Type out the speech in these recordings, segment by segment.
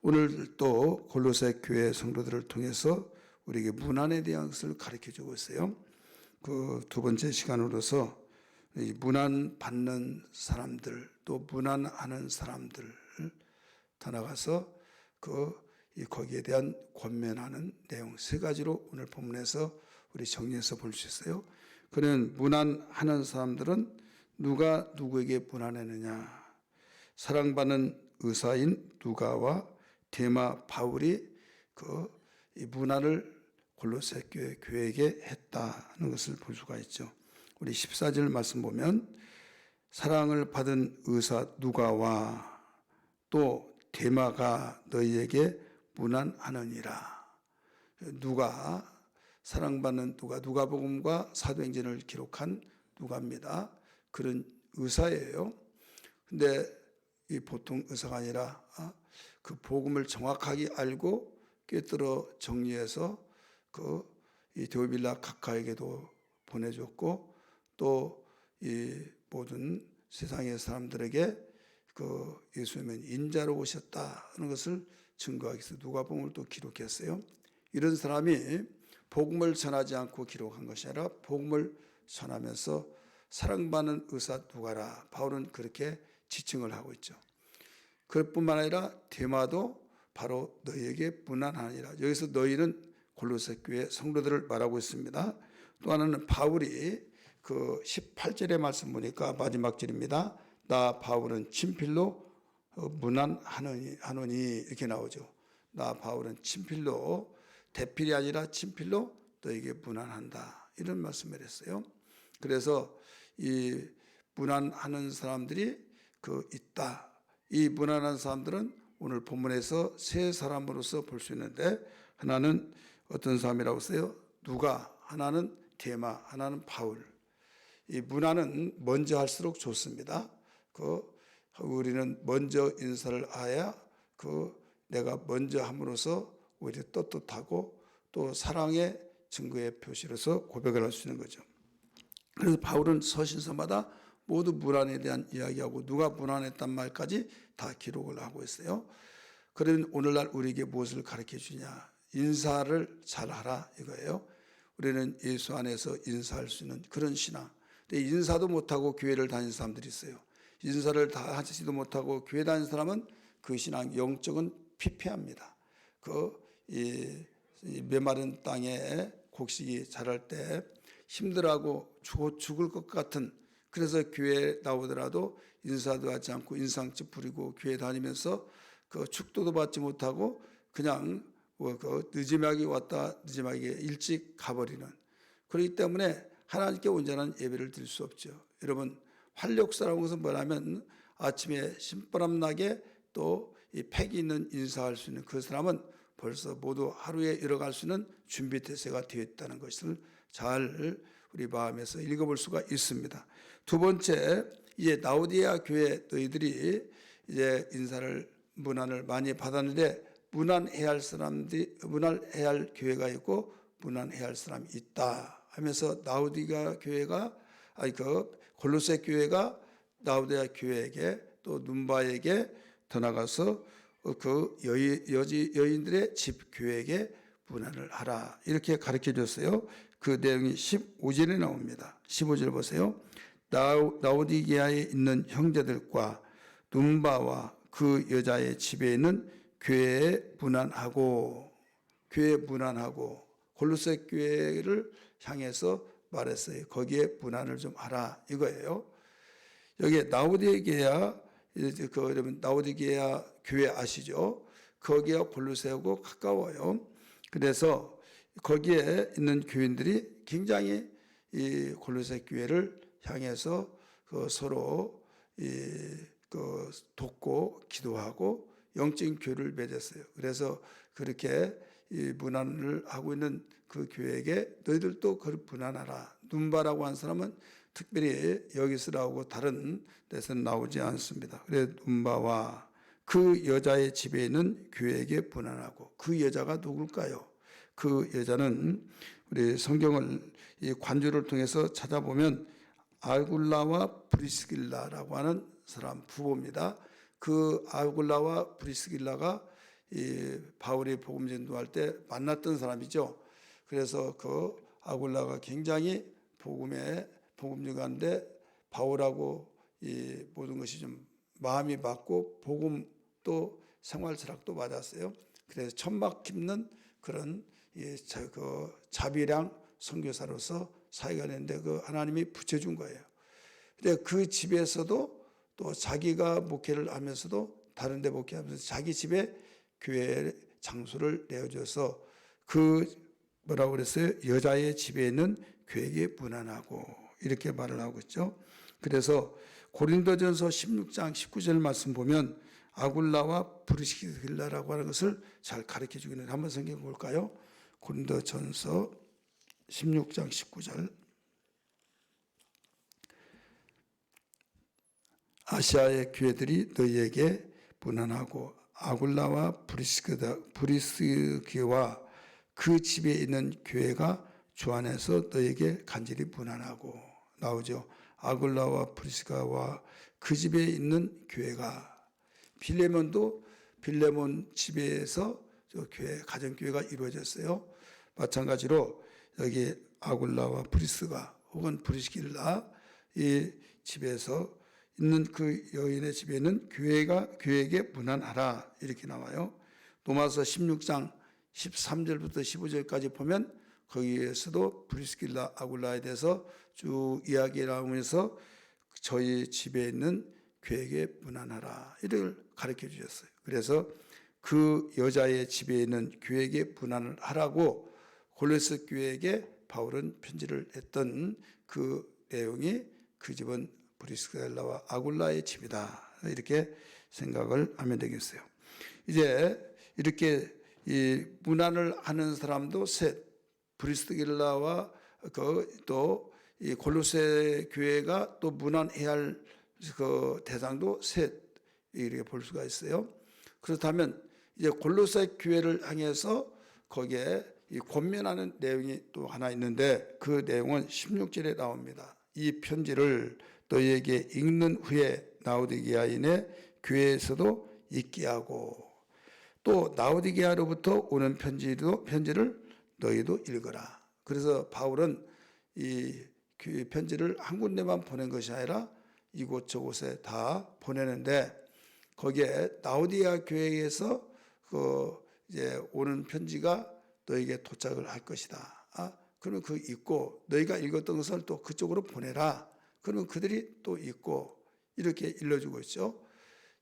오늘 또 골로새 교회 성도들을 통해서 우리에게 문안에 대한 것을 가르쳐 주고 있어요. 그 두 번째 시간으로서 이 문안 받는 사람들 또 문안하는 사람들을 더 나가서 그이 거기에 대한 권면하는 내용 세 가지로 오늘 본문에서 우리 정리해서 볼 수 있어요. 그는 문안하는 사람들은 누가 누구에게 문안했느냐? 사랑받는 의사인 누가와 데마 바울이 그이 문안을 골로새 교회 교회에게 했다는 것을 볼 수가 있죠. 우리 14절 말씀 보면 사랑을 받은 의사 누가와 또 데마가 너희에게 문안하느니라. 누가 사랑받는 누가 누가복음과 사도행전을 기록한 누가입니다. 그런 의사예요. 근데 이 보통 의사가 아니라 어, 그 복음을 정확하게 알고 꿰뚫어 정리해서 그 이 데오빌라 각하에게도 보내줬고 또 이 모든 세상의 사람들에게 그 예수님은 인자로 오셨다는 것을 증거하기 위해서 누가복음을 또 기록했어요. 이런 사람이 복음을 전하지 않고 기록한 것이 아니라 복음을 전하면서 사랑받는 의사 누가라 바울은 그렇게 지칭을 하고 있죠. 그뿐만 아니라 대마도 바로 너희에게 문안하니라. 여기서 너희는 골로새 교회 성도들을 말하고 있습니다. 또 하나는 바울이 그 18절의 말씀 보니까 마지막 절입니다. 나 바울은 친필로 어, 문안하노니 하노니 이렇게 나오죠. 나 바울은 친필로 대필이 아니라 친필로 너에게 문안한다 이런 말씀을 했어요. 그래서 이 문안하는 사람들이 그 있다. 이 문안한 사람들은 오늘 본문에서 세 사람으로서 볼 수 있는데 하나는 어떤 사람이라고 써요? 누가 하나는 대마 하나는 바울. 이 문안은 먼저 할수록 좋습니다. 그 우리는 먼저 인사를 하야 그 내가 먼저 함으로써 오히려 떳떳하고 또 사랑의 증거의 표시로서 고백을 할 수 있는 거죠. 그래서 바울은 서신서마다 모두 문안에 대한 이야기하고 누가 문안했단 말까지 다 기록을 하고 있어요. 그러면 오늘날 우리에게 무엇을 가르쳐 주냐? 인사를 잘하라 이거예요. 우리는 예수 안에서 인사할 수 있는 그런 신앙. 근데 인사도 못하고 교회를 다니는 사람들이 있어요. 인사를 다 하지도 못하고 교회 다니는 사람은 그 신앙 영적은 피폐합니다. 그 이 메마른 땅에 곡식이 자랄 때 힘들하고 죽을 것 같은 그래서 교회 나오더라도 인사도 하지 않고 인상집 부리고 교회 다니면서 그 축도도 받지 못하고 그냥 뭐그 늦음하게 왔다 늦음하게 일찍 가버리는 그렇기 때문에 하나님께 온전한 예배를 드릴 수 없죠. 여러분 활력사라는 것은 뭐냐면 아침에 신바람 나게 또 이 팩이 있는 인사할 수 있는 그 사람은 벌써 모두 하루에 일어갈 수 있는 준비 태세가 되어 있다는 것을 잘 우리 마음에서 읽어볼 수가 있습니다. 두 번째, 이제 나우디아 교회 너희들이 이제 인사를 문안을 많이 받았는데 문안해야 할 사람들이 문안해야 할 교회가 있고 문안해야 할 사람이 있다 하면서 나우디아 교회가 아니 그 골로새 교회가 나우디아 교회에게 또 눈바에게 더 나가서 그 여인, 여지, 여인들의 집 교회에게 문안을 하라 이렇게 가르쳐 줬어요. 그 내용이 15절에 나옵니다. 15절 보세요. 나우디게아에 있는 형제들과 눈바와 그 여자의 집에 있는 교회에 문안하고 교회 문안하고 골로새 교회를 향해서 말했어요. 거기에 문안을 좀 하라 이거예요. 여기에 나우디게아 그 여러분 나우디게아 교회 아시죠? 거기와 골로새하고 가까워요. 그래서 거기에 있는 교인들이 굉장히 이 골로새 교회를 향해서 그 서로 이그 돕고 기도하고 영적인 교류를 맺었어요. 그래서 그렇게 이 문안을 하고 있는 그 교회에게 너희들도 그를 문안하라. 눈바라고 한 사람은 특별히 여기서 나오고 다른 데서는 나오지 않습니다. 그래 눈바와 그 여자의 집에 있는 교회에게 문안하고 그 여자가 누굴까요? 그 여자는 우리 성경을 이 관주를 통해서 찾아보면 아굴라와 브리스길라라고 하는 사람 부부입니다. 그 아굴라와 브리스길라가 이 바울이 복음 전도할 때 만났던 사람이죠. 그래서 그 아굴라가 굉장히 복음에 복음 중간데 바울하고 이 모든 것이 좀 마음이 맞고 복음 또 생활 철학도 맞았어요. 그래서 천막 깁는 그런 이그 자비량 선교사로서 사회가 됐는데 그 하나님이 붙여준 거예요. 근데 그 집에서도 또 자기가 목회를 하면서도 다른 데 목회하면서 자기 집에 교회 장소를 내어줘서 그 뭐라고 그랬어요? 여자의 집에 있는 교회에 무난하고 이렇게 말을 하고 있죠. 그래서 고린도전서 16장 19절 말씀 보면 아굴라와 브리스길라라고 하는 것을 잘 가르쳐 주기는 한번 성경 볼까요? 고린도 전서 16장 19절 아시아의 교회들이 너희에게 무난하고 아굴라와 브리스기와 그 집에 있는 교회가 주 안에서 너에게 간절히 무난하고 나오죠. 아굴라와 브리스가와 그 집에 있는 교회가 빌레몬도 빌레몬 집에서 저 교회 가정 교회가 이루어졌어요. 마찬가지로 여기 아굴라와 브리스가 혹은 브리스길라 이 집에서 있는 그 여인의 집에는 교회가 교회에게 무난하라 이렇게 나와요. 로마서 16장 13절부터 15절까지 보면 거기에서도 브리스길라 아굴라에 대해서 쭉 이야기 나오면서 저희 집에 있는 교회에게 무난하라 이를 가르쳐 주셨어요. 그래서 그 여자의 집에 있는 교회에게 분한을 하라고 골로새 교회에게 바울은 편지를 했던 그 내용이 그 집은 브리스겔라와 아굴라의 집이다 이렇게 생각을 하면 되겠어요. 이제 이렇게 이 문안을 하는 사람도 셋 브리스겔라와 그또 이 골로새 교회가 또 문안해야 할 그 대상도 셋 이렇게 볼 수가 있어요. 그렇다면 이제 골로새 교회를 향해서 거기에 이 권면하는 내용이 또 하나 있는데 그 내용은 16절에 나옵니다. 이 편지를 너희에게 읽는 후에 나우디게아인의 교회에서도 읽게 하고 또 나우디게아로부터 오는 편지도 편지를 너희도 읽어라. 그래서 바울은 이 편지를 한 군데만 보낸 것이 아니라 이곳저곳에 다 보내는데 거기에 나우디아 교회에서 그 이제 오는 편지가 너에게 도착을 할 것이다. 아, 그러면 그 읽고 너희가 읽었던 것을 또 그쪽으로 보내라. 그러면 그들이 또 읽고 이렇게 일러주고 있죠.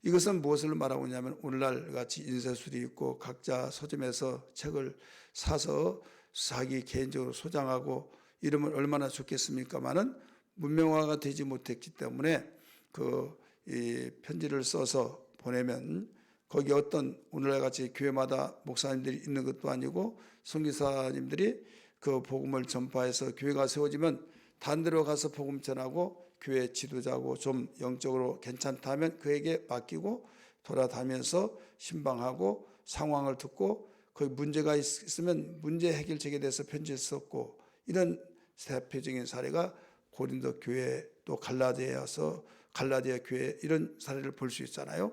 이것은 무엇을 말하고 있냐면 오늘날 같이 인쇄술이 있고 각자 서점에서 책을 사서 자기 개인적으로 소장하고 이러면 얼마나 좋겠습니까마는 문명화가 되지 못했기 때문에 그이 편지를 써서 보내면 거기 어떤 오늘날 같이 교회마다 목사님들이 있는 것도 아니고 선교사님들이 그 복음을 전파해서 교회가 세워지면 단 데로 가서 복음 전하고 교회 지도자고 좀 영적으로 괜찮다면 그에게 맡기고 돌아다니면서 신방하고 상황을 듣고 거기 문제가 있으면 문제 해결책에 대해서 편지를 썼고 이런 대표적인 사례가 고린도 교회 또 갈라디아서 갈라디아 교회 이런 사례를 볼 수 있잖아요.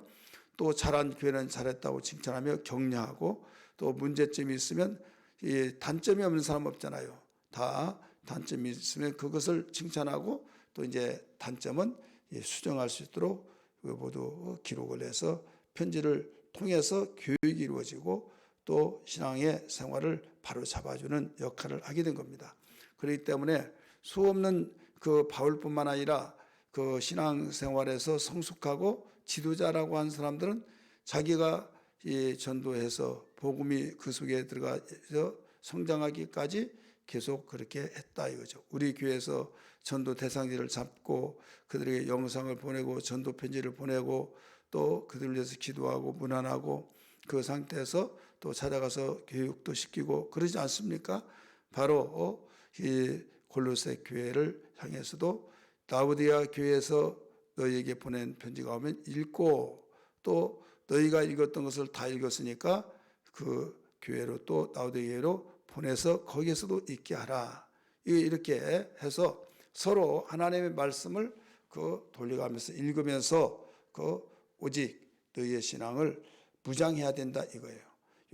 또 잘한 교회는 잘했다고 칭찬하며 격려하고 또 문제점이 있으면 이 단점이 없는 사람 없잖아요. 다 단점이 있으면 그것을 칭찬하고 또 이제 단점은 수정할 수 있도록 모두 기록을 해서 편지를 통해서 교육이 이루어지고 또 신앙의 생활을 바로 잡아주는 역할을 하게 된 겁니다. 그렇기 때문에 수 없는 그 바울뿐만 아니라 그 신앙 생활에서 성숙하고 지도자라고 한 사람들은 자기가 이 전도해서 복음이 그 속에 들어가서 성장하기까지 계속 그렇게 했다 이거죠. 우리 교회에서 전도 대상지를 잡고 그들에게 영상을 보내고 전도 편지를 보내고 또 그들을 위해서 기도하고 문안하고 그 상태에서 또 찾아가서 교육도 시키고 그러지 않습니까? 바로 어, 이 골로새 교회를 향해서도 다우디아 교회에서 너희에게 보낸 편지가 오면 읽고 또 너희가 읽었던 것을 다 읽었으니까 그 교회로 또 다우디아 교회로 보내서 거기에서도 읽게 하라. 이렇게 해서 서로 하나님의 말씀을 그 돌려가면서 읽으면서 그 오직 너희의 신앙을 무장해야 된다 이거예요.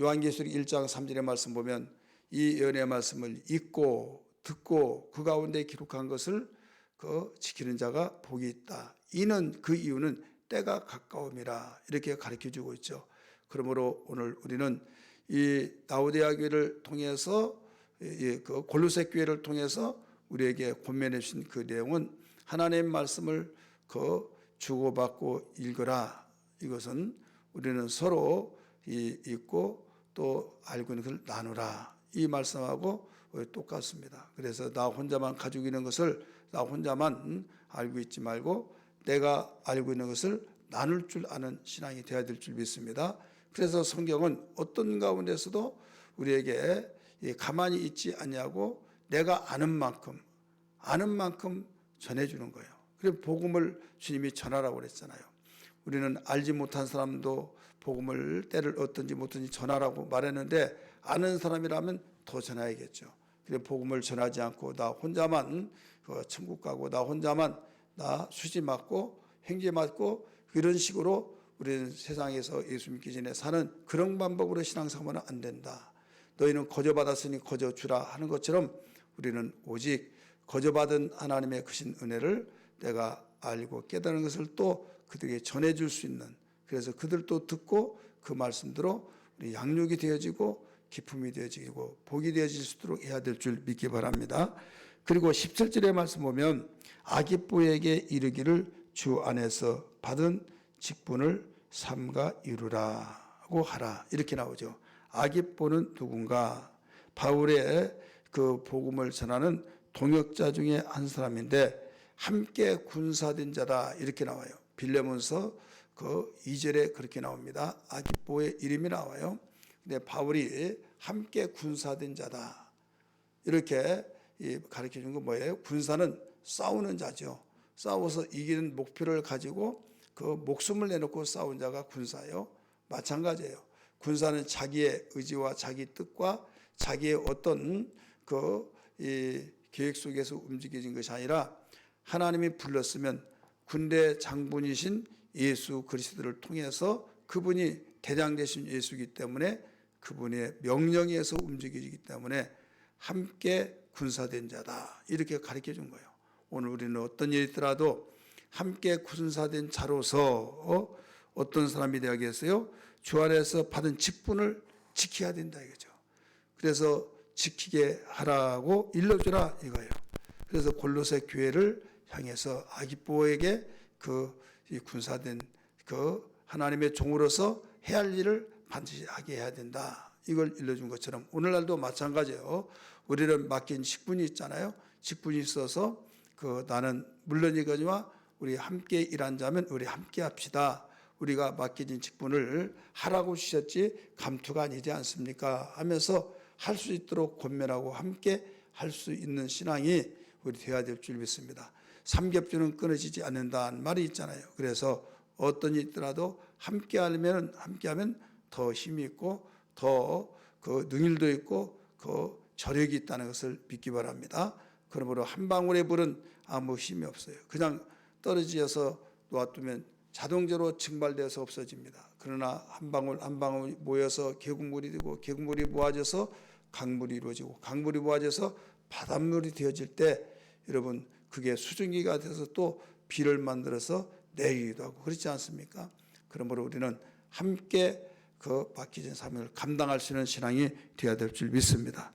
요한계시록 1장 3절의 말씀 보면 이 연의 말씀을 읽고 듣고 그 가운데 기록한 것을 그 지키는 자가 복이 있다. 이는 그 이유는 때가 가까움이라 이렇게 가르쳐 주고 있죠. 그러므로 오늘 우리는 이 나우디아 교회를 통해서 이그 골로새 교회를 통해서 우리에게 권면해 주신 그 내용은 하나님의 말씀을 그 주고받고 읽어라. 이것은 우리는 서로 이 읽고 또 알고 있는 것을 나누라. 이 말씀하고 똑같습니다. 그래서 나 혼자만 가지고 있는 것을 나 혼자만 알고 있지 말고 내가 알고 있는 것을 나눌 줄 아는 신앙이 되어야 될 줄 믿습니다. 그래서 성경은 어떤 가운데서도 우리에게 이 가만히 있지 않냐고 내가 아는 만큼 아는 만큼 전해주는 거예요. 그래서 복음을 주님이 전하라고 그랬잖아요. 우리는 알지 못한 사람도 복음을 때를 어떤지 못든지 전하라고 말했는데 아는 사람이라면 더 전해야겠죠. 그래 복음을 전하지 않고 나 혼자만 그 천국 가고 나 혼자만 나 수지 맞고 행제 맞고 이런 식으로 우리는 세상에서 예수 믿기 전에 사는 그런 방법으로 신앙생활은 안 된다. 너희는 거저 받았으니 거저 주라 하는 것처럼 우리는 오직 거저 받은 하나님의 크신 은혜를 내가 알고 깨달은 것을 또 그들에게 전해줄 수 있는 그래서 그들도 듣고 그 말씀대로 우리 양육이 되어지고 기품이 되어지고 복이 되어질 수 있도록 해야 될 줄 믿기 바랍니다. 그리고 17절의 말씀 보면 아기뽀에게 이르기를 주 안에서 받은 직분을 삼가 이루라고 하라 이렇게 나오죠. 아기뽀는 누군가 바울의 그 복음을 전하는 동역자 중에 한 사람인데 함께 군사된 자다 이렇게 나와요. 빌레몬서 그 2절에 그렇게 나옵니다. 아기뽀의 이름이 나와요. 근데 바울이 함께 군사된 자다. 이렇게 가르쳐 준거 뭐예요? 군사는 싸우는 자죠. 싸워서 이기는 목표를 가지고 그 목숨을 내놓고 싸운 자가 군사예요. 마찬가지예요. 군사는 자기의 의지와 자기 뜻과 자기의 어떤 그 계획 속에서 움직여진 것이 아니라 하나님이 불렀으면 군대 장군이신 예수 그리스도를 통해서 그분이 대장 되신 예수이기 때문에 그분의 명령에서 움직이기 때문에 함께 군사된 자다 이렇게 가르쳐 준 거예요. 오늘 우리는 어떤 일이 있더라도 함께 군사된 자로서 어, 떤 사람이 되야겠어요? 주 안에서 받은 직분을 지켜야 된다 이거죠. 그래서 지키게 하라고 일러주라 이거예요. 그래서 골로새 교회를 향해서 아기뽀에게 그 군사된 그 하나님의 종으로서 해야 할 일을 반드시 하게 해야 된다. 이걸 일러준 것처럼 오늘날도 마찬가지예요. 우리는 맡긴 직분이 있잖아요. 직분이 있어서 그 나는 물론이거니와 우리 함께 일한 자면 우리 함께 합시다. 우리가 맡겨진 직분을 하라고 주셨지 감투가 아니지 않습니까? 하면서 할 수 있도록 권면하고 함께 할 수 있는 신앙이 우리 되어야 될 줄 믿습니다. 삼겹줄은 끊어지지 않는다는 말이 있잖아요. 그래서 어떤 일 있더라도 함께 하면 함께 하면 더 힘이 있고 더 그 능일도 있고 그 저력이 있다는 것을 믿기 바랍니다. 그러므로 한 방울의 불은 아무 힘이 없어요. 그냥 떨어지어서 놓아두면 자동적으로 증발돼서 없어집니다. 그러나 한 방울 한 방울 모여서 계곡물이 되고 계곡물이 모아져서 강물이 이루어지고 강물이 모아져서 바닷물이 되어질 때 여러분 그게 수증기가 돼서 또 비를 만들어서 내리기도 하고 그렇지 않습니까? 그러므로 우리는 함께 그 맡겨진 사명을 감당할 수 있는 신앙이 되어야 될 줄 믿습니다.